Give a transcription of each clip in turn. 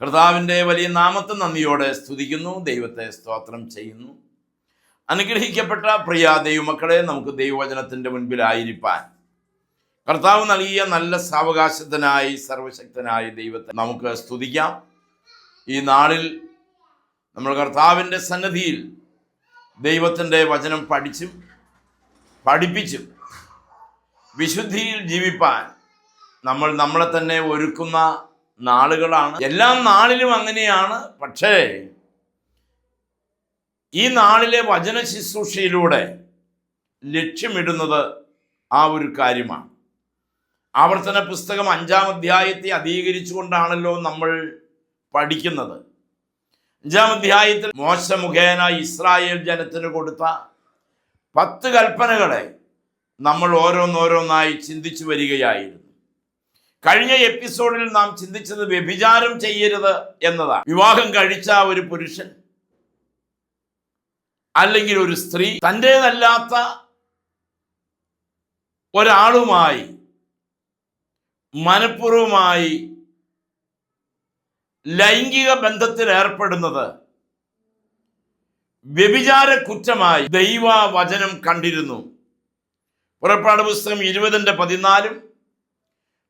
കർത്താവിന്റെ വലിയ നാമത്തെ നന്ദിയോടെ സ്തുതിക്കുന്നു ദൈവത്തെ സ്തോത്രം ചെയ്യുന്നു. അനുഗ്രഹിക്കപ്പെട്ട പ്രിയ ദൈവമക്കളെ നമുക്ക് ദൈവവചനത്തിന്റെ മുൻപിലായിരിക്കാൻ. കർത്താവ് നൽകിയ നല്ല സാവകാശത്തിനായി സർവശക്തനായ ദൈവത്തെ നമുക്ക് സ്തുതിക്കാം. ഈ നാളിൽ നമ്മൾ കർത്താവിന്റെ സന്നദ്ധിയിൽ ദൈവത്തിന്റെ വചനം പഠിച്ചും പഠിപ്പിച്ചും വിശുദ്ധിയിൽ ജീവിപ്പാൻ നമ്മൾ നമ്മളെ തന്നെ ഒരുക്കുന്ന നാളുകളാണ്. എല്ലാ നാളിലും അങ്ങനെയാണ്. പക്ഷേ ഈ നാളിലെ വചന ശുശ്രൂഷയിലൂടെ ലക്ഷ്യമിടുന്നത് ആ ഒരു കാര്യമാണ്. ആവർത്തന പുസ്തകം അഞ്ചാം അധ്യായത്തെ അധികരിച്ചുകൊണ്ടാണല്ലോ നമ്മൾ പഠിക്കുന്നത്. അഞ്ചാം അധ്യായത്തിൽ മോശ മുഖേന ഇസ്രായേൽ ജനത്തിന് കൊടുത്ത പത്ത് കൽപ്പനകളെ നമ്മൾ ഓരോന്നോരോന്നായി ചിന്തിച്ചു വരികയായിരുന്നു. കഴിഞ്ഞ എപ്പിസോഡിൽ നാം ചിന്തിച്ചത് വ്യഭിചാരം ചെയ്യരുത് എന്നതാണ്. വിവാഹം കഴിച്ച ഒരു പുരുഷൻ അല്ലെങ്കിൽ ഒരു സ്ത്രീ തന്റേതല്ലാത്ത ഒരാളുമായി മനഃപൂർവമായി ലൈംഗിക ബന്ധത്തിൽ ഏർപ്പെടുന്നത് വ്യഭിചാര കുറ്റമായി ദൈവ വചനം കണ്ടിരുന്നു. പുറപ്പാട് പുസ്തകം ഇരുപതിന്റെ പതിനാലും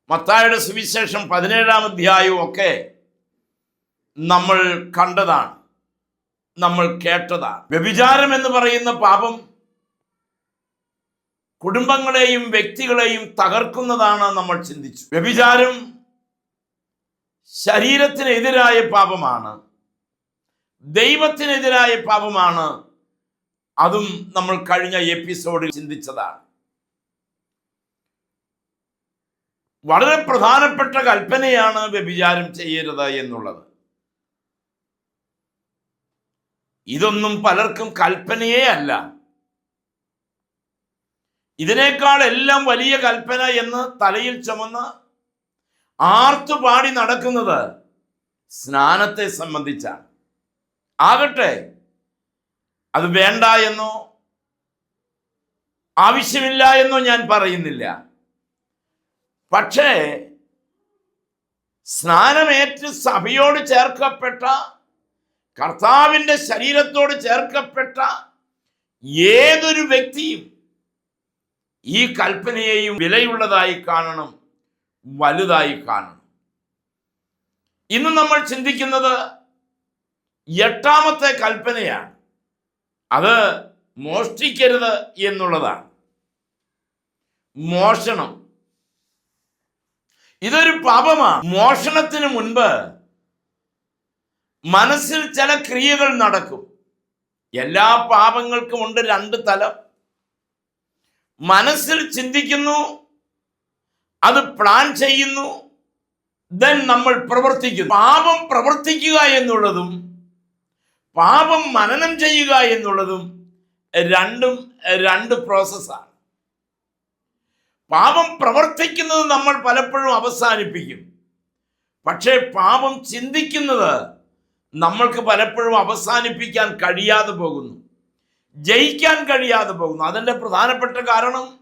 മത്തായുടെ സുവിശേഷം പതിനേഴാം അധ്യായവും ഒക്കെ നമ്മൾ കണ്ടതാണ്. നമ്മൾ കേട്ടതാണ്. വ്യഭിചാരം എന്ന് പറയുന്ന പാപം കുടുംബങ്ങളെയും വ്യക്തികളെയും തകർക്കുന്നതാണ് നമ്മൾ ചിന്തിച്ചു. വ്യഭിചാരം ശരീരത്തിനെതിരായ പാപമാണ്. ദൈവത്തിനെതിരായ പാപമാണ്. അതും നമ്മൾ കഴിഞ്ഞ എപ്പിസോഡിൽ ചിന്തിച്ചതാണ്. വളരെ പ്രധാനപ്പെട്ട കൽപ്പനയാണ് വ്യഭിചാരം ചെയ്യരുത് എന്നുള്ളത്. ഇതൊന്നും പലർക്കും കൽപ്പനയേ അല്ല. ഇതിനേക്കാൾ എല്ലാം വലിയ കൽപ്പന എന്ന് തലയിൽ ചുമന്ന് ആർത്തുപാടി നടക്കുന്നത് സ്നാനത്തെ സംബന്ധിച്ചാണ്. ആകട്ടെ അത് വേണ്ട എന്നോ ആവശ്യമില്ല എന്നോ ഞാൻ പറയുന്നില്ല. പക്ഷേ സ്നാനമേറ്റ് സഭയോട് ചേർക്കപ്പെട്ട കർത്താവിന്റെ ശരീരത്തോട് ചേർക്കപ്പെട്ട ഏതൊരു വ്യക്തിയും ഈ കൽപ്പനയെയും വിലയുള്ളതായി കാണണം വലുതായി കാണണം. ഇന്ന് നമ്മൾ ചിന്തിക്കുന്നത് എട്ടാമത്തെ കൽപ്പനയാണ്. അത് മോഷ്ടിക്കരുത് എന്നുള്ളതാണ്. മോഷണം. ഇതൊരു പാപമാണ് മോഷണത്തിന് മുൻപ് മനസ്സിൽ ചില ക്രിയകൾ നടക്കും. എല്ലാ പാപങ്ങൾക്കും ഉണ്ട് രണ്ട് തലം. മനസ്സിൽ ചിന്തിക്കുന്നു അത് പ്ലാൻ ചെയ്യുന്നു ദെൻ നമ്മൾ പ്രവർത്തിക്കുന്നു. പാപം പ്രവർത്തിക്കുക എന്നുള്ളതും പാപം മനനം ചെയ്യുക എന്നുള്ളതും രണ്ടും രണ്ട് പ്രോസസ്സാണ് പാപം പ്രവർത്തിക്കുന്നത് നമ്മൾ പലപ്പോഴും അവസാനിപ്പിക്കും. പക്ഷേ പാപം ചിന്തിക്കുന്നത് നമ്മൾക്ക് പലപ്പോഴും അവസാനിപ്പിക്കാൻ കഴിയാതെ പോകുന്നു. ജയിക്കാൻ കഴിയാതെ പോകുന്നു. അതിന്റെ പ്രധാനപ്പെട്ട കാരണം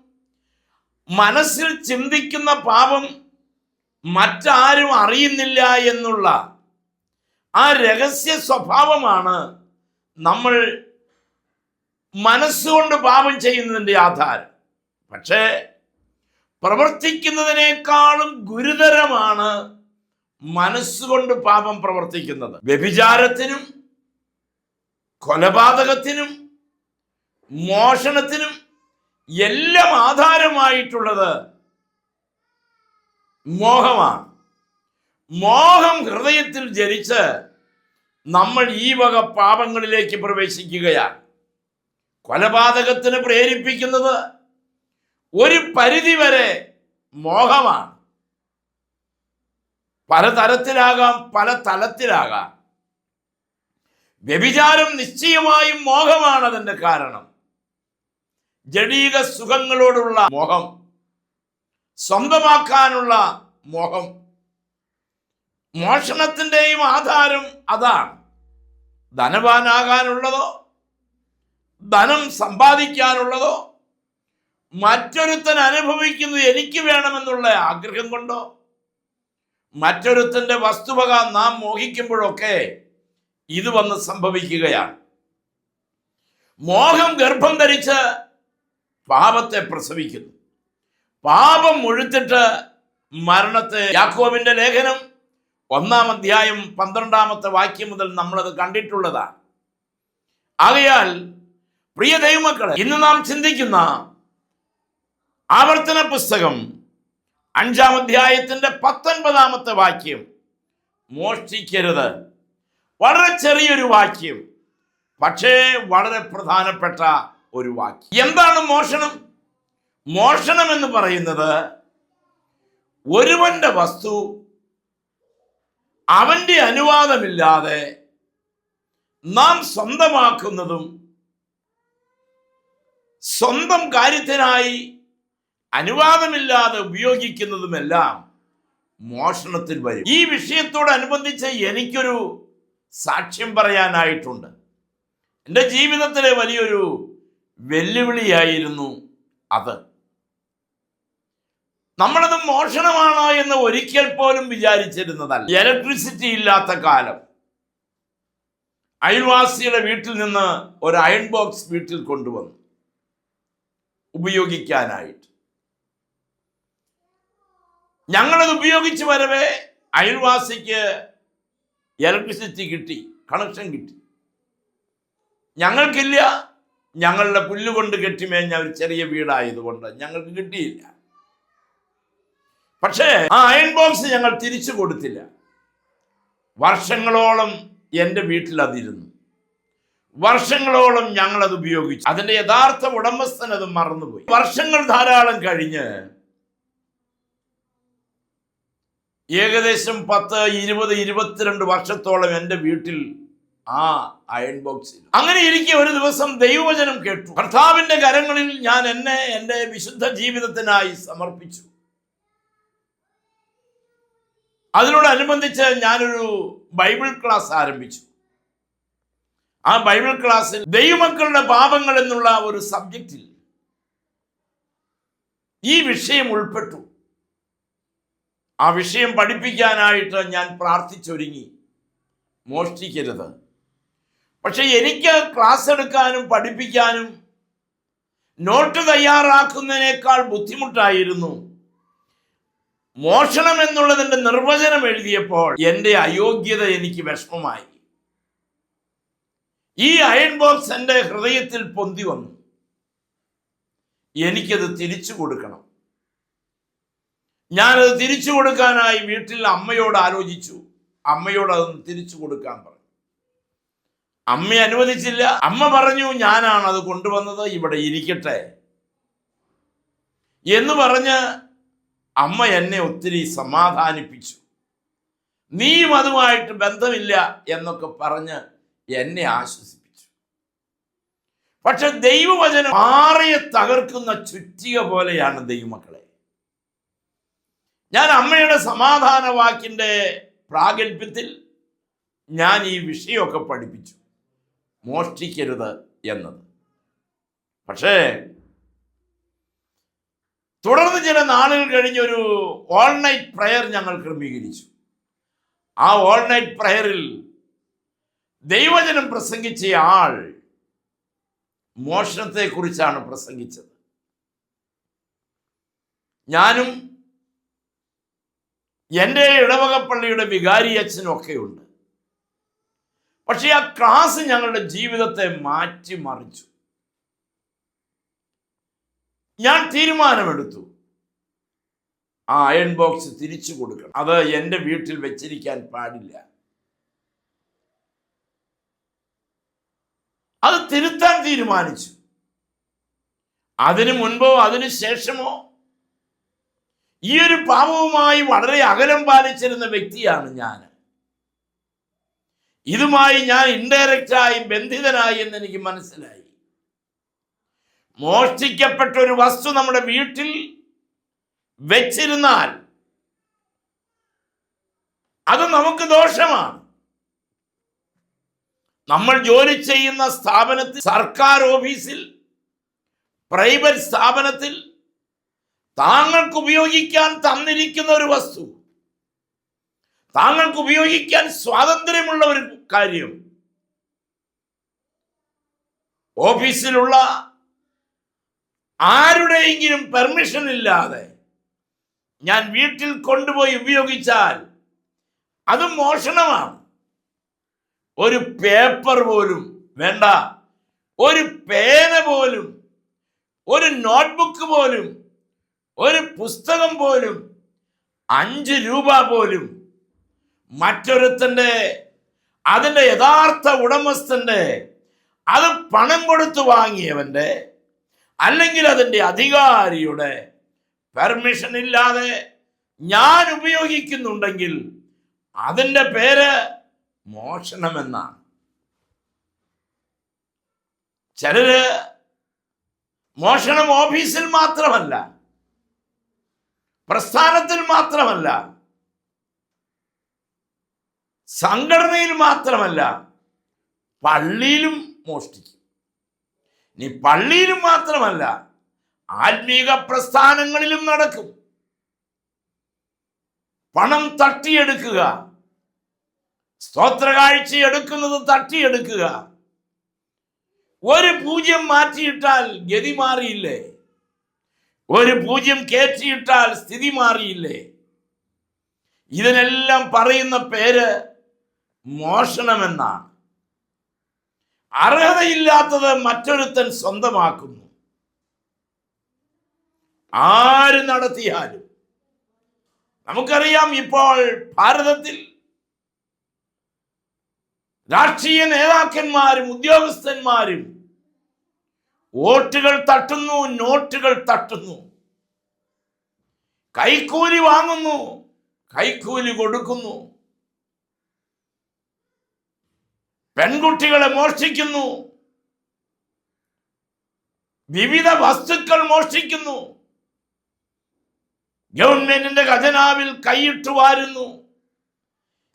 മനസ്സിൽ ചിന്തിക്കുന്ന പാപം മറ്റാരും അറിയുന്നില്ല എന്നുള്ള ആ രഹസ്യ സ്വഭാവമാണ് നമ്മൾ മനസ്സുകൊണ്ട് പാപം ചെയ്യുന്നതിന്റെ ആധാരം. പക്ഷേ പ്രവർത്തിക്കുന്നതിനേക്കാളും ഗുരുതരമാണ് മനസ്സുകൊണ്ട് പാപം പ്രവർത്തിക്കുന്നത്. വ്യഭിചാരത്തിനും കൊലപാതകത്തിനും മോഷണത്തിനും എല്ലാം ആധാരമായിട്ടുള്ളത് മോഹമാണ്. മോഹം ഹൃദയത്തിൽ ജനിച്ച് നമ്മൾ ഈ വക പാപങ്ങളിലേക്ക് പ്രവേശിക്കുകയാണ്. കൊലപാതകത്തിന് പ്രേരിപ്പിക്കുന്നത് ഒരു പരിധി വരെ മോഹമാണ്. പലതരത്തിലാകാം പല തലത്തിലാകാം. വ്യഭിചാരം നിശ്ചയമായും മോഹമാണ് അതിന്റെ കാരണം. ജഡീക സുഖങ്ങളോടുള്ള മോഹം സ്വന്തമാക്കാനുള്ള മോഹം മോഷണത്തിന്റെയും ആധാരം അതാണ്. ധനവാനാകാനുള്ളതോ ധനം സമ്പാദിക്കാനുള്ളതോ മറ്റൊരുത്തൻ അനുഭവിക്കുന്നത് എനിക്ക് വേണമെന്നുള്ള ആഗ്രഹം കൊണ്ടോ? മറ്റൊരുത്തന്റെ വസ്തുവക നാം മോഹിക്കുമ്പോഴൊക്കെ ഇത് വന്ന് സംഭവിക്കുകയാണ്. മോഹം ഗർഭം ധരിച്ച് പാപത്തെ പ്രസവിക്കുന്നു. പാപം മുഴുത്തിട്ട് മരണത്തെ യാക്കോബിന്റെ ലേഖനം ഒന്നാം അധ്യായം പന്ത്രണ്ടാമത്തെ വാക്യം മുതൽ നമ്മളത് കണ്ടിട്ടുള്ളതാണ്. ആകയാൽ പ്രിയ ദൈവമക്കളെ ഇന്ന് നാം ചിന്തിക്കുന്ന ആവർത്തന പുസ്തകം അഞ്ചാം അധ്യായത്തിന്റെ പത്തൊൻപതാമത്തെ വാക്യം മോഷ്ടിക്കരുത്. വളരെ ചെറിയൊരു വാക്യം പക്ഷേ വളരെ പ്രധാനപ്പെട്ട ഒരു വാക്യം. എന്താണ് മോഷണം? മോഷണം എന്ന് പറയുന്നത് ഒരുവന്റെ വസ്തു അവന്റെ അനുവാദമില്ലാതെ നാം സ്വന്തമാക്കുന്നതും സ്വന്തം കാര്യത്തിനായി അനുവാദമില്ലാതെ ഉപയോഗിക്കുന്നതുമെല്ലാം മോഷണത്തിൽ വരും. ഈ വിഷയത്തോടനുബന്ധിച്ച് എനിക്കൊരു സാക്ഷ്യം പറയാനായിട്ടുണ്ട്. എന്റെ ജീവിതത്തിലെ വലിയൊരു വെല്ലുവിളിയായിരുന്നു അത്. നമ്മളത് മോഷണമാണോ എന്ന് ഒരിക്കൽ പോലും വിചാരിച്ചിരുന്നതല്ല. ഇലക്ട്രിസിറ്റി ഇല്ലാത്ത കാലം. അയൽവാസിയുടെ വീട്ടിൽ നിന്ന് ഒരു അയൺ ബോക്സ് വീട്ടിൽ കൊണ്ടുവന്നു. ഉപയോഗിക്കാനായിട്ട്. ഞങ്ങളത് ഉപയോഗിച്ച് വരവേ അയൽവാസിക്ക് ഇലക്ട്രിസിറ്റി കിട്ടി കണക്ഷൻ കിട്ടി. ഞങ്ങൾക്കില്ല. ഞങ്ങളുടെ പുല്ലുകൊണ്ട് കെട്ടിമേഞ്ഞ ഒരു ചെറിയ വീടായതുകൊണ്ട് ഞങ്ങൾക്ക് കിട്ടിയില്ല. പക്ഷേ ആ അയൺ ബോക്സ് ഞങ്ങൾ തിരിച്ചു കൊടുത്തില്ല. വർഷങ്ങളോളം എന്റെ വീട്ടിൽ അതിരുന്നു. വർഷങ്ങളോളം ഞങ്ങളത് ഉപയോഗിച്ചു. അതിന്റെ യഥാർത്ഥ ഉടമസ്ഥൻ അത് മറന്നുപോയി. വർഷങ്ങൾ ധാരാളം കഴിഞ്ഞ് ഏകദേശം പത്ത് ഇരുപത് ഇരുപത്തിരണ്ട് വർഷത്തോളം എന്റെ വീട്ടിൽ ആ അയൺ ബോക്സിൽ അങ്ങനെ ഇരിക്കെ ഒരു ദിവസം ദൈവവചനം കേട്ടു. ഭർത്താവിന്റെ കരങ്ങളിൽ ഞാൻ എന്നെ എന്റെ വിശുദ്ധ ജീവിതത്തിനായി സമർപ്പിച്ചു. അതിനോടനുബന്ധിച്ച് ഞാനൊരു ബൈബിൾ ക്ലാസ് ആരംഭിച്ചു. ആ ബൈബിൾ ക്ലാസ്സിൽ ദൈവമക്കളുടെ പാപങ്ങൾ എന്നുള്ള ഒരു സബ്ജക്റ്റിൽ ഈ വിഷയം ഉൾപ്പെട്ടു. ആ വിഷയം പഠിപ്പിക്കാനായിട്ട് ഞാൻ പ്രാർത്ഥിച്ചൊരുങ്ങി. മോഷ്ടിക്കരുത്. പക്ഷെ എനിക്ക് ക്ലാസ് എടുക്കാനും പഠിപ്പിക്കാനും നോട്ട് തയ്യാറാക്കുന്നതിനേക്കാൾ ബുദ്ധിമുട്ടായിരുന്നു. മോഷണം എന്നുള്ളതിന്റെ നിർവചനം എഴുതിയപ്പോൾ എന്റെ അയോഗ്യത എനിക്ക് വിഷമമായി. ഈ അയൺ ബോക്സ് എന്റെ ഹൃദയത്തിൽ പൊന്തി വന്നു. എനിക്കത് തിരിച്ചു കൊടുക്കണം. ഞാനത് തിരിച്ചു കൊടുക്കാനായി വീട്ടിൽ അമ്മയോട് ആലോചിച്ചു. അമ്മയോട് അത് തിരിച്ചു കൊടുക്കാൻ പറഞ്ഞു. അമ്മ അനുവദിച്ചില്ല. അമ്മ പറഞ്ഞു ഞാനാണ് അത് കൊണ്ടുവന്നത്. ഇവിടെ ഇരിക്കട്ടെ. എന്ന് പറഞ്ഞ് അമ്മ എന്നെ ഒത്തിരി സമാധാനിപ്പിച്ചു. നീയും അതുമായിട്ട് ബന്ധമില്ല എന്നൊക്കെ പറഞ്ഞ് എന്നെ ആശ്വസിപ്പിച്ചു. പക്ഷെ ദൈവവചനം മാറിയെ തകർക്കുന്ന ചുറ്റിക പോലെയാണ് ദൈവമക്കളെ. ഞാൻ അമ്മയുടെ സമാധാന വാക്കിന്റെ പ്രാഗൽഭ്യത്തിൽ ഞാൻ ഈ വിഷയമൊക്കെ പഠിപ്പിച്ചു. മോഷ്ടിക്കരുത് എന്നത്. പക്ഷേ തുടർന്ന് ചില നാളുകൾ കഴിഞ്ഞൊരു ഓൾ നൈറ്റ് പ്രയർ ഞങ്ങൾ ക്രമീകരിച്ചു. ആ ഓൾ നൈറ്റ് പ്രയറിൽ ദൈവജനം പ്രസംഗിച്ച ആൾ മോഷണത്തെക്കുറിച്ചാണ് പ്രസംഗിച്ചത്. ഞാനും എന്റെ ഇടവകപ്പള്ളിയുടെ വികാരി അച്ഛനൊക്കെ ഉണ്ട് പക്ഷേ ആ ക്ലാസ് ഞങ്ങളുടെ ജീവിതത്തെ മാറ്റിമറിച്ചു. ഞാൻ തീരുമാനമെടുത്തു. ആ അയൺ ബോക്സ് തിരിച്ചു കൊടുക്കണം. അത് എന്റെ വീട്ടിൽ വെച്ചിരിക്കാൻ പാടില്ല. അത് തിരുത്താൻ തീരുമാനിച്ചു. അതിനു മുൻപോ അതിനു ശേഷമോ ഈ ഒരു പാപവുമായി വളരെ അകലം പാലിച്ചിരുന്ന വ്യക്തിയാണ് ഞാൻ. ഇതുമായി ഞാൻ ഇൻഡയറക്റ്റായി ബന്ധിതനായി എന്ന് എനിക്ക് മനസ്സിലായി. മോഷ്ടിക്കപ്പെട്ട ഒരു വസ്തു നമ്മുടെ വീട്ടിൽ വെച്ചിരുന്നാൽ അത് നമുക്ക് ദോഷമാണ്. നമ്മൾ ജോലി ചെയ്യുന്ന സ്ഥാപനത്തിൽ സർക്കാർ ഓഫീസിൽ പ്രൈവറ്റ് സ്ഥാപനത്തിൽ താങ്കൾക്ക് ഉപയോഗിക്കാൻ തന്നിരിക്കുന്ന ഒരു വസ്തു. താങ്കൾക്ക് ഉപയോഗിക്കാൻ സ്വാതന്ത്ര്യമുള്ള ഒരു കാര്യം. ഓഫീസിലുള്ള ആരുടെയെങ്കിലും പെർമിഷൻ ഇല്ലാതെ ഞാൻ വീട്ടിൽ കൊണ്ടുപോയി ഉപയോഗിച്ചാൽ അത് മോഷണമാണ്. ഒരു പേപ്പർ പോലും വേണ്ട. ഒരു പേന പോലും. ഒരു നോട്ട്ബുക്ക് പോലും ഒരു പുസ്തകം പോലും അഞ്ച് രൂപ പോലും മറ്റൊരുത്തന്റെ അതിന്റെ യഥാർത്ഥ ഉടമസ്ഥന്റെ അത് പണം കൊടുത്തു വാങ്ങിയവന്റെ അല്ലെങ്കിൽ അതിന്റെ അധികാരിയുടെ പെർമിഷൻ ഇല്ലാതെ ഞാൻ ഉപയോഗിക്കുന്നുണ്ടെങ്കിൽ അതിന്റെ പേര് മോഷണമെന്നാണ്. ചിലര് മോഷണം ഓഫീസിൽ മാത്രമല്ല പ്രസ്ഥാനത്തിൽ മാത്രമല്ല സംഘടനയിൽ മാത്രമല്ല പള്ളിയിലും മോഷ്ടിക്കും. നീ പള്ളിയിലും മാത്രമല്ല ആത്മീക പ്രസ്ഥാനങ്ങളിലും നടക്കും. പണം തട്ടിയെടുക്കുക സ്തോത്രകാഴ്ച എടുക്കുന്നത് തട്ടിയെടുക്കുക. ഒരു പൂജ്യം മാറ്റിയിട്ടാൽ ഗതി മാറിയില്ലേ? ഒരു പൂജ്യം കയറ്റിയിട്ടാൽ സ്ഥിതി മാറിയില്ലേ? ഇതിനെല്ലാം പറയുന്ന പേര് മോഷണമെന്നാണ്. അർഹതയില്ലാത്തത് മറ്റൊരുത്തൻ സ്വന്തമാക്കുന്നു. ആര് നടത്തിയാലും. നമുക്കറിയാം ഇപ്പോൾ ഭാരതത്തിൽ രാഷ്ട്രീയ നേതാക്കന്മാരും ഉദ്യോഗസ്ഥന്മാരും വോട്ടുകൾ തട്ടുന്നു നോട്ടുകൾ തട്ടുന്നു. കൈക്കൂലി വാങ്ങുന്നു കൈക്കൂലി കൊടുക്കുന്നു. പെൺകുട്ടികളെ മോഷ്ടിക്കുന്നു. വിവിധ വസ്തുക്കൾ മോഷ്ടിക്കുന്നു. ഗവൺമെന്റിന്റെ ഖജനാവിൽ കൈയിട്ട് വാരുന്നു.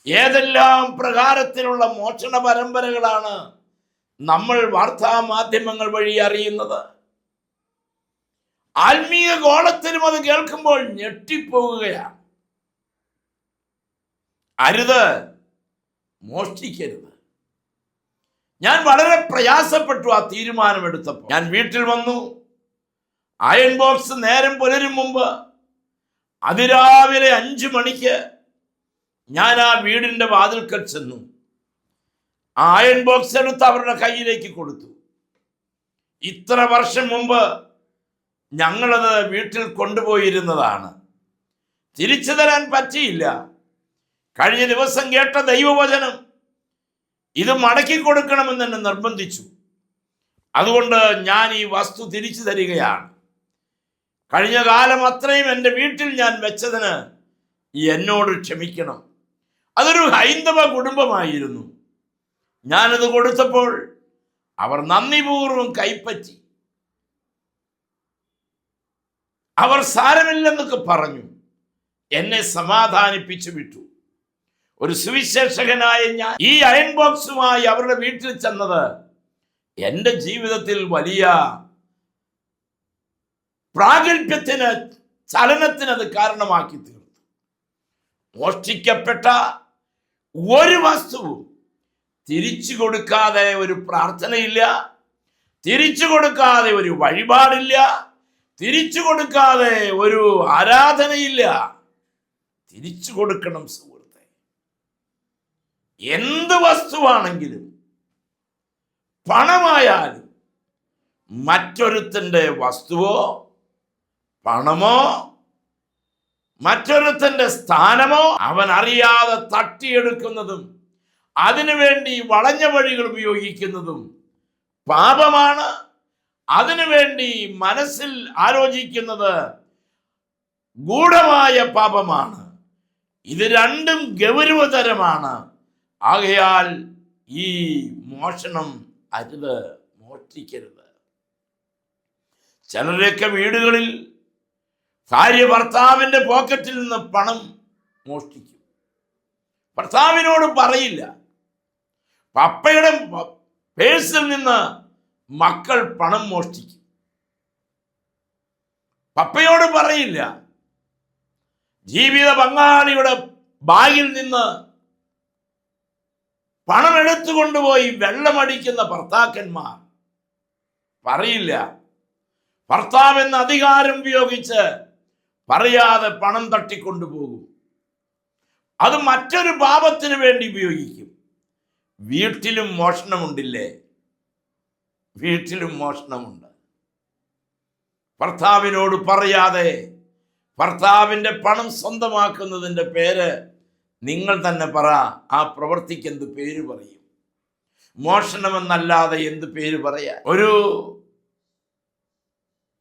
ഏതെല്ലാം പ്രകാരത്തിലുള്ള മോഷണ പരമ്പരകളാണ് നമ്മൾ വാർത്താ മാധ്യമങ്ങൾ വഴി അറിയുന്നത്. ആത്മീയ ഗോളത്തിലും അത് കേൾക്കുമ്പോൾ ഞെട്ടിപ്പോകുകയാണ്. അരുത് മോഷ്ടിക്കരുത്. ഞാൻ വളരെ പ്രയാസപ്പെട്ടു ആ തീരുമാനമെടുത്തപ്പോൾ. ഞാൻ വീട്ടിൽ വന്നു. അയൺ ബോക്സ് നേരം പുലരും മുമ്പ് അതിരാവിലെ അഞ്ചു മണിക്ക് ഞാൻ ആ വീടിന്റെ വാതിൽക്കൽ ചെന്നു. അയൺ ബോക്സ് എടുത്ത് അവരുടെ കയ്യിലേക്ക് കൊടുത്തു. ഇത്ര വർഷം മുമ്പ് ഞങ്ങളത് വീട്ടിൽ കൊണ്ടുപോയിരുന്നതാണ്. തിരിച്ചു തരാൻ പറ്റിയില്ല. കഴിഞ്ഞ ദിവസം കേട്ട ദൈവവചനം ഇത് മടക്കി കൊടുക്കണമെന്ന് എന്നെ നിർബന്ധിച്ചു. അതുകൊണ്ട് ഞാൻ ഈ വസ്തു തിരിച്ചു തരികയാണ്. കഴിഞ്ഞ കാലം അത്രയും എന്റെ വീട്ടിൽ ഞാൻ വെച്ചതിന് എന്നോട് ക്ഷമിക്കണം. അതൊരു ഹൈന്ദവ കുടുംബമായിരുന്നു. ഞാനത് കൊടുത്തപ്പോൾ അവർ നന്ദിപൂർവം കൈപ്പറ്റി. അവർ സാരമില്ലെന്നൊക്കെ പറഞ്ഞു. എന്നെ സമാധാനിപ്പിച്ചു വിട്ടു. ഒരു സുവിശേഷകനായ ഞാൻ ഈ അയൺ ബോക്സുമായി അവരുടെ വീട്ടിൽ ചെന്നത് എന്റെ ജീവിതത്തിൽ വലിയ പ്രാഗൽഭ്യത്തിന് ചലനത്തിന് അത് കാരണമാക്കി തീർത്തു. മോഷ്ടിക്കപ്പെട്ട ഒരു വസ്തുവും തിരിച്ചു കൊടുക്കാതെ ഒരു പ്രാർത്ഥനയില്ല. തിരിച്ചു കൊടുക്കാതെ ഒരു വഴിപാടില്ല. തിരിച്ചു കൊടുക്കാതെ ഒരു ആരാധനയില്ല. തിരിച്ചു കൊടുക്കണം സുഹൃത്തെ. എന്ത് വസ്തുവാണെങ്കിലും പണമായാലും മറ്റൊരുത്തന്റെ വസ്തുവോ പണമോ മറ്റൊരുത്തന്റെ സ്ഥാനമോ അവൻ അറിയാതെ തട്ടിയെടുക്കുന്നതും അതിനുവേണ്ടി വളഞ്ഞ വഴികൾ ഉപയോഗിക്കുന്നതും പാപമാണ്. അതിനുവേണ്ടി മനസ്സിൽ ആലോചിക്കുന്നത് ഗൂഢമായ പാപമാണ്. ഇത് രണ്ടും ഗൗരവതരമാണ്. ആകയാൽ ഈ മോഷണം അരുത് മോഷ്ടിക്കരുത്. ചിലരൊക്കെ വീടുകളിൽ ഭാര്യ ഭർത്താവിന്റെ പോക്കറ്റിൽ നിന്ന് പണം മോഷ്ടിക്കും. ഭർത്താവിനോട് പറയില്ല. പപ്പയുടെ പേഴ്സിൽ നിന്ന് മക്കൾ പണം മോഷ്ടിക്കും. പപ്പയോട് പറയില്ല. ജീവിത പങ്കാളിയുടെ ബാഗിൽ നിന്ന് പണം എടുത്തു കൊണ്ടുപോയി വെള്ളമടിക്കുന്ന ഭർത്താക്കന്മാർ പറയില്ല. ഭർത്താവ് എന്ന അധികാരം ഉപയോഗിച്ച് പറയാതെ പണം തട്ടിക്കൊണ്ടുപോകും. അത് മറ്റൊരു പാപത്തിന് വേണ്ടി ഉപയോഗിക്കും. വീട്ടിലും മോഷണമുണ്ടില്ലേ? വീട്ടിലും മോഷണമുണ്ട്. ഭർത്താവിനോട് പറയാതെ ഭർത്താവിന്റെ പണം സ്വന്തമാക്കുന്നതിന്റെ പേര് നിങ്ങൾ തന്നെ പറ. ആ പ്രവൃത്തിക്ക് എന്ത് പേര് പറയും? മോഷണമെന്നല്ലാതെ എന്ത് പേര് പറയാ ഒരു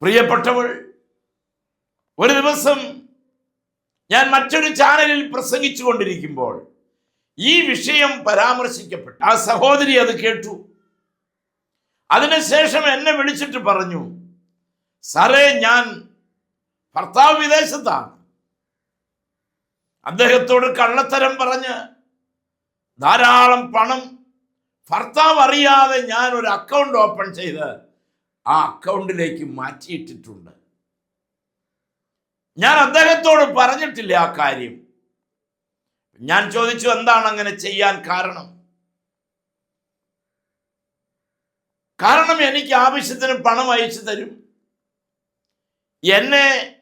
പ്രിയപ്പെട്ടവൾ ഒരു ദിവസം ഞാൻ മറ്റൊരു ചാനലിൽ പ്രസംഗിച്ചു കൊണ്ടിരിക്കുമ്പോൾ ഈ വിഷയം പരാമർശിക്കപ്പെട്ടു. ആ സഹോദരി അത് കേട്ടു. അതിനുശേഷം എന്നെ വിളിച്ചിട്ട് പറഞ്ഞു സാറേ ഞാൻ ഭർത്താവ് വിദേശത്താണ്. അദ്ദേഹത്തോട് കള്ളത്തരം പറഞ്ഞ് ധാരാളം പണം ഭർത്താവ് അറിയാതെ ഞാൻ ഒരു അക്കൗണ്ട് ഓപ്പൺ ചെയ്ത് ആ അക്കൗണ്ടിലേക്ക് മാറ്റിയിട്ടിട്ടുണ്ട്. ഞാൻ അദ്ദേഹത്തോട് പറഞ്ഞിട്ടില്ല ആ കാര്യം. ഞാൻ ചോദിച്ചു എന്താണ് അങ്ങനെ ചെയ്യാൻ കാരണം? കാരണം എനിക്ക് ആവശ്യത്തിന് പണം അയച്ചു തരും. എന്നെ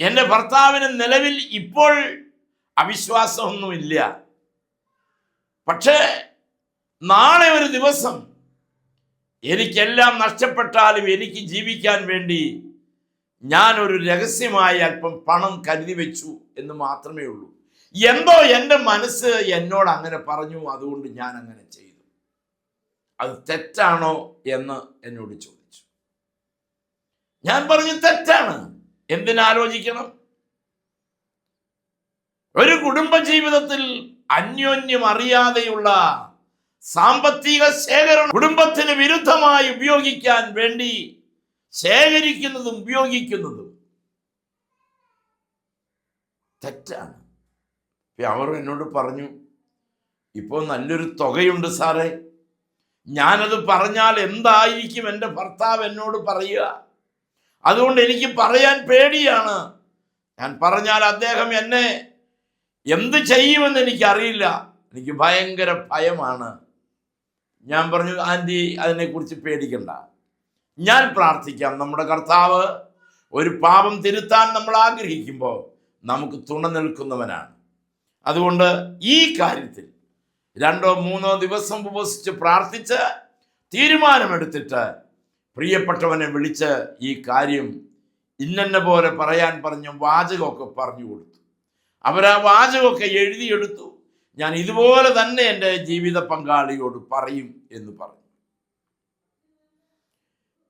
എന്റെ ഭർത്താവിന് നിലവിൽ ഇപ്പോൾ അവിശ്വാസമൊന്നുമില്ല. പക്ഷേ നാളെ ഒരു ദിവസം എനിക്കെല്ലാം നഷ്ടപ്പെട്ടാലും എനിക്ക് ജീവിക്കാൻ വേണ്ടി ഞാൻ ഒരു രഹസ്യമായി അല്പം പണം കരുതി വെച്ചു എന്ന് മാത്രമേ ഉള്ളൂ. എന്തോ എന്റെ മനസ്സ് എന്നോട് അങ്ങനെ പറഞ്ഞു അതുകൊണ്ട് ഞാൻ അങ്ങനെ ചെയ്തു. അത് തെറ്റാണോ എന്ന് എന്നോട് ചോദിച്ചു. ഞാൻ പറഞ്ഞു തെറ്റാണ്. എന്തിനാലോചിക്കണം ഒരു കുടുംബ ജീവിതത്തിൽ അന്യോന്യം അറിയാതെയുള്ള സാമ്പത്തിക ശേഖരണം കുടുംബത്തിന് വിരുദ്ധമായി ഉപയോഗിക്കാൻ വേണ്ടി ശേഖരിക്കുന്നതും ഉപയോഗിക്കുന്നതും തെറ്റാണ്. അവർ എന്നോട് പറഞ്ഞു ഇപ്പോൾ നല്ലൊരു തുകയുണ്ട് സാറേ. ഞാനത് പറഞ്ഞാൽ എന്തായിരിക്കും എന്റെ ഭർത്താവ് എന്നോട് പറയുക? അതുകൊണ്ട് എനിക്ക് പറയാൻ പേടിയാണ്. ഞാൻ പറഞ്ഞാൽ അദ്ദേഹം എന്നെ എന്ത് ചെയ്യുമെന്ന് എനിക്കറിയില്ല. എനിക്ക് ഭയങ്കര ഭയമാണ്. ഞാൻ പറഞ്ഞു ആന്റി അതിനെക്കുറിച്ച് പേടിക്കണ്ട. ഞാൻ പ്രാർത്ഥിക്കാം. നമ്മുടെ കർത്താവ് ഒരു പാപം തിരുത്താൻ നമ്മൾ ആഗ്രഹിക്കുമ്പോൾ നമുക്ക് തുണ നിൽക്കുന്നവനാണ്. അതുകൊണ്ട് ഈ കാര്യത്തിൽ രണ്ടോ മൂന്നോ ദിവസം ഉപവസിച്ച് പ്രാർത്ഥിച്ച് തീരുമാനമെടുത്തിട്ട് പ്രിയപ്പെട്ടവനെ വിളിച്ച് ഈ കാര്യം ഇന്നെന്നെ പോലെ പറയാൻ പറഞ്ഞു വാചകമൊക്കെ പറഞ്ഞു കൊടുത്തു. അവരാ വാചകമൊക്കെ എഴുതിയെടുത്തു. ഞാൻ ഇതുപോലെ തന്നെ എന്റെ ജീവിത പങ്കാളിയോട് പറയും എന്ന് പറഞ്ഞു.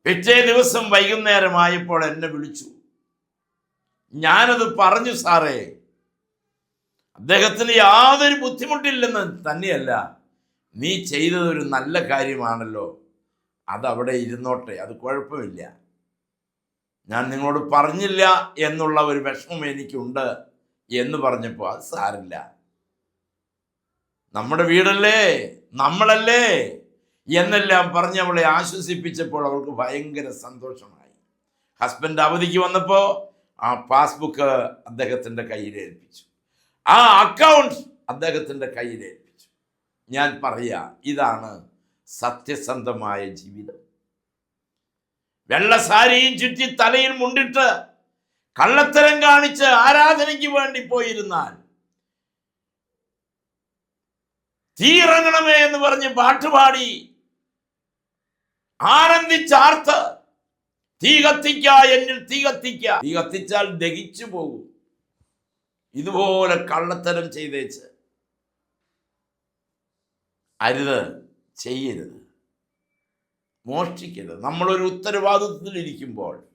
പിറ്റേ ദിവസം വൈകുന്നേരമായപ്പോൾ എന്നെ വിളിച്ചു. ഞാനത് പറഞ്ഞു സാറേ അദ്ദേഹത്തിന് യാതൊരു ബുദ്ധിമുട്ടില്ലെന്ന് തന്നെയല്ല. നീ ചെയ്തത് ഒരു നല്ല കാര്യമാണല്ലോ. അതവിടെ ഇരുന്നോട്ടെ അത് കുഴപ്പമില്ല. ഞാൻ നിങ്ങളോട് പറഞ്ഞില്ല എന്നുള്ള ഒരു വിഷമം എനിക്കുണ്ട് എന്ന് പറഞ്ഞപ്പോൾ അത് സാരില്ല. നമ്മുടെ വീടല്ലേ? നമ്മളല്ലേ? എന്നെല്ലാം പറഞ്ഞ് അവളെ ആശ്വസിപ്പിച്ചപ്പോൾ അവൾക്ക് ഭയങ്കര സന്തോഷമായി. ഹസ്ബൻഡ് അവധിക്ക് വന്നപ്പോൾ ആ പാസ്ബുക്ക് അദ്ദേഹത്തിന്റെ കയ്യിൽ ഏൽപ്പിച്ചു ആ അക്കൗണ്ട് അദ്ദേഹത്തിന്റെ കയ്യിൽ ഏൽപ്പിച്ചു. ഞാൻ പറയുക ഇതാണ് സത്യസന്ധമായ ജീവിതം. വെള്ളസാരിയും ചുറ്റി തലയിൽ മുണ്ടിട്ട് കള്ളത്തരം കാണിച്ച് ആരാധനയ്ക്ക് വേണ്ടി പോയിരുന്നാൽ തീറങ്ങണമേ എന്ന് പറഞ്ഞ് പാട്ടുപാടി ആനന്ദിച്ചാർത്ത് തീ കത്തിക്ക എന്നിൽ തീ കത്തിക്ക. തീ കത്തിച്ചാൽ ദഹിച്ചു പോകും. ഇതുപോലെ കള്ളത്തരം ചെയ്തേച്ച് അരുത് ചെയ്യരുത്. മോഷ്ടിക്കരുത്. നമ്മളൊരു ഉത്തരവാദിത്വത്തിൽ ഇരിക്കുമ്പോൾ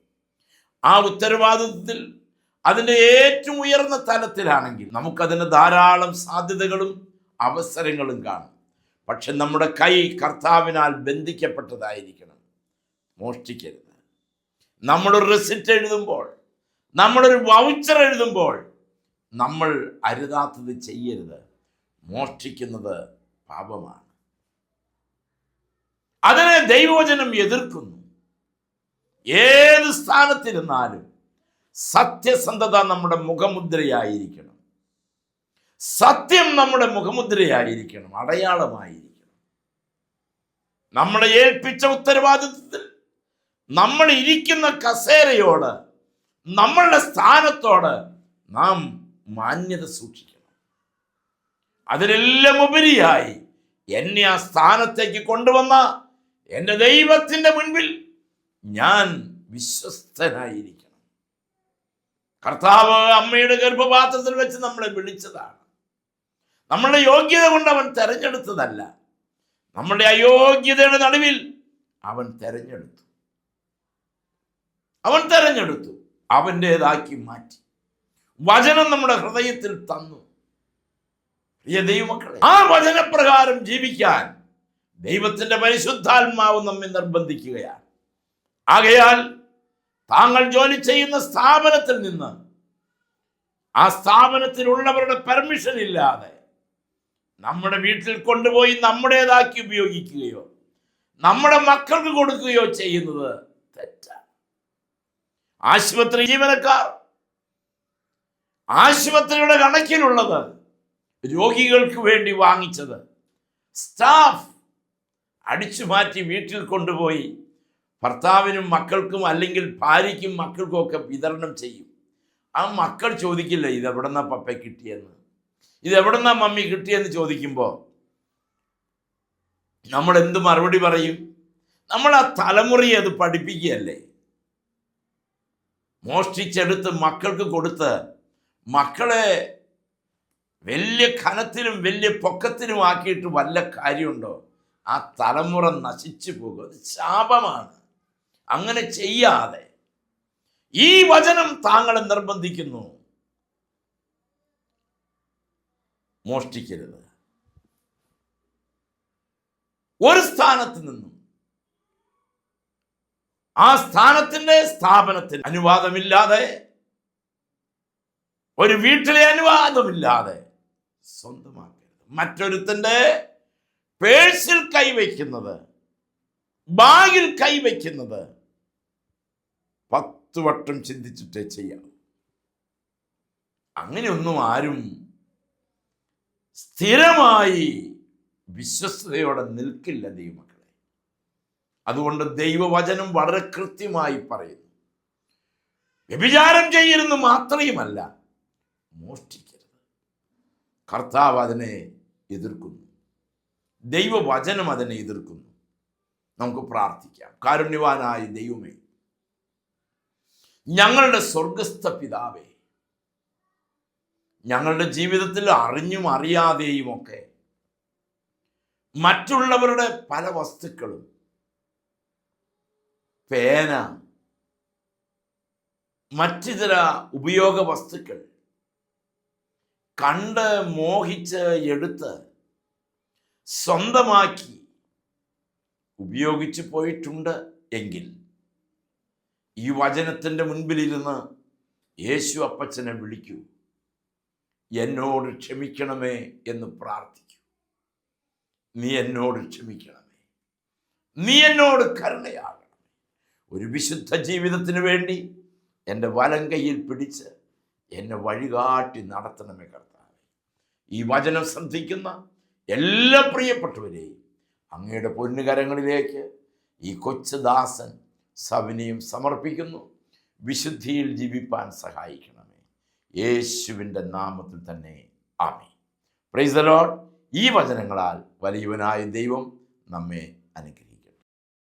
ആ ഉത്തരവാദിത്വത്തിൽ അതിന്റെ ഏറ്റവും ഉയർന്ന തലത്തിലാണെങ്കിൽ നമുക്കതിന് ധാരാളം സാധ്യതകളും അവസരങ്ങളും കാണും. പക്ഷെ നമ്മുടെ കൈ കർത്താവിനാൽ ബന്ധിക്കപ്പെട്ടതായിരിക്കണം. മോഷ്ടിക്കരുത്. നമ്മളൊരു റെസിപ്റ്റ് എഴുതുമ്പോൾ നമ്മളൊരു വൗച്ചർ എഴുതുമ്പോൾ നമ്മൾ അരുതാത്തത് ചെയ്യരുത്. മോഷ്ടിക്കുന്നത് പാപമാണ്. അതിനെ ദൈവവചനം എതിർക്കുന്നു. ഏത് സ്ഥാനത്തിരുന്നാലും സത്യസന്ധത നമ്മുടെ മുഖമുദ്രയായിരിക്കണം. സത്യം നമ്മുടെ മുഖമുദ്രയായിരിക്കണം അടയാളമായിരിക്കണം. നമ്മളെ ഏൽപ്പിച്ച ഉത്തരവാദിത്വത്തിൽ നമ്മൾ ഇരിക്കുന്ന കസേരയോട് നമ്മളുടെ സ്ഥാനത്തോട് നാം മാന്യത സൂക്ഷിക്കണം. അതിലെല്ലാം ഉപരിയായി എന്നെ ആ സ്ഥാനത്തേക്ക് കൊണ്ടുവന്ന എന്റെ ദൈവത്തിന്റെ മുൻപിൽ ഞാൻ വിശ്വസ്തനായിരിക്കണം. കർത്താവ് അമ്മയുടെ ഗർഭപാത്രത്തിൽ വെച്ച് നമ്മളെ വിളിച്ചതാണ്. നമ്മളുടെ യോഗ്യത കൊണ്ട് അവൻ തെരഞ്ഞെടുത്തതല്ല. നമ്മുടെ അയോഗ്യതയുടെ നടുവിൽ അവൻ തെരഞ്ഞെടുത്തു. അവൻ തെരഞ്ഞെടുത്തു. അവന്റേതാക്കി മാറ്റി. വചനം നമ്മുടെ ഹൃദയത്തിൽ തന്നു. പ്രിയ ദൈവമക്കളെ ആ വചനപ്രകാരം ജീവിക്കാൻ ദൈവത്തിന്റെ പരിശുദ്ധാത്മാവ് നമ്മെ നിർബന്ധിക്കുകയാണ്. ആകയാൽ താങ്കൾ ജോലി ചെയ്യുന്ന സ്ഥാപനത്തിൽ നിന്ന് ആ സ്ഥാപനത്തിലുള്ളവരുടെ പെർമിഷൻ ഇല്ലാതെ നമ്മുടെ വീട്ടിൽ കൊണ്ടുപോയി നമ്മുടേതാക്കി ഉപയോഗിക്കുകയോ നമ്മുടെ മക്കൾക്ക് കൊടുക്കുകയോ ചെയ്യുന്നത് തെറ്റാണ്. ആശുപത്രി ജീവനക്കാർ ആശുപത്രിയുടെ കണക്കിലുള്ളത് രോഗികൾക്ക് വേണ്ടി വാങ്ങിച്ചത്. സ്റ്റാഫ് അടിച്ചു മാറ്റി വീട്ടിൽ കൊണ്ടുപോയി ഭർത്താവിനും മക്കൾക്കും അല്ലെങ്കിൽ ഭാര്യയ്ക്കും മക്കൾക്കും ഒക്കെ വിതരണം ചെയ്യും. ആ മക്കൾ ചോദിക്കില്ല ഇത് എവിടെന്നാ പപ്പ കിട്ടിയെന്ന്? ഇത് എവിടെന്നാ മമ്മി കിട്ടിയെന്ന്? ചോദിക്കുമ്പോൾ നമ്മൾ എന്ത് മറുപടി പറയും? നമ്മൾ ആ തലമുറയെ അത് പഠിപ്പിക്കുകയല്ലേ? മോഷ്ടിച്ചെടുത്ത് മക്കൾക്ക് കൊടുത്ത് മക്കളെ വലിയ ഖനത്തിലും വലിയ പൊക്കത്തിലും ആക്കിയിട്ട് വല്ല കാര്യമുണ്ടോ? ആ തലമുറ നശിച്ചു പോകും. അത് ശാപമാണ്. അങ്ങനെ ചെയ്യാതെ ഈ വചനം താങ്കളെ നിർബന്ധിക്കുന്നു. മോഷ്ടിക്കരുത്. ഒരു സ്ഥാനത്ത് നിന്നും ആ സ്ഥാനത്തിന്റെ സ്ഥാപനത്തിന് അനുവാദമില്ലാതെ ഒരു വീട്ടിലെ അനുവാദമില്ലാതെ സ്വന്തമാക്കരുത്. മറ്റൊരുത്തന്റെ പേഴ്സിൽ കൈവയ്ക്കുന്നത് ബാഗിൽ കൈവയ്ക്കുന്നത് പത്ത് വട്ടം ചിന്തിച്ചിട്ടേ ചെയ്യാം അങ്ങനെയൊന്നും ആരും സ്ഥിരമായി വിശ്വസ്തയോടെ നിൽക്കില്ല ദൈവമക്കളെ. അതുകൊണ്ട് ദൈവവചനം വളരെ കൃത്യമായി പറയുന്നു. വ്യഭിചാരം ചെയ്യരുന്ന് മാത്രയുമല്ല മോഷ്ടിക്കരുത്. കർത്താവ് അതിനെ എതിർക്കുന്നു. ദൈവവചനം അതിനെ എതിർക്കുന്നു. നമുക്ക് പ്രാർത്ഥിക്കാം. കാരുണ്യവാനായ ദൈവമേ ഞങ്ങളുടെ സ്വർഗസ്ഥ പിതാവേ ഞങ്ങളുടെ ജീവിതത്തിൽ അറിഞ്ഞും അറിയാതെയും ഒക്കെ മറ്റുള്ളവരുടെ പല വസ്തുക്കളും പേന മറ്റു ചില ഉപയോഗ വസ്തുക്കൾ കണ്ട് മോഹിച്ച് എടുത്ത് സ്വന്തമാക്കി ഉപയോഗിച്ചു പോയിട്ടുണ്ട് എങ്കിൽ ഈ വചനത്തിന്റെ മുൻപിലിരുന്ന് യേശു അപ്പച്ചനെ വിളിക്കൂ. എന്നോട് ക്ഷമിക്കണമേ എന്ന് പ്രാർത്ഥിക്കൂ. നീ എന്നോട് ക്ഷമിക്കണമേ. നീ എന്നോട് കരുണയാകണമേ. ഒരു വിശുദ്ധ ജീവിതത്തിന് വേണ്ടി എന്റെ വലം കയ്യിൽ പിടിച്ച് എന്നെ വഴികാട്ടി നടത്തണമേ കർത്താവേ. ഈ വചനം ശ്രദ്ധിക്കുന്ന എല്ലാ പ്രിയപ്പെട്ടവരെയും അങ്ങയുടെ പൊന്നുകരങ്ങളിലേക്ക് ഈ കൊച്ചു ദാസൻ സവിനയും സമർപ്പിക്കുന്നു. വിശുദ്ധിയിൽ ജീവിപ്പാൻ സഹായിക്കണമേ. യേശുവിന്റെ നാമത്തിൽ തന്നെ ആമേ പ്രൈസലോൺ ഈ വചനങ്ങളാൽ വലിയവനായ ദൈവം നമ്മെ അനുഗ്രഹിക്കും.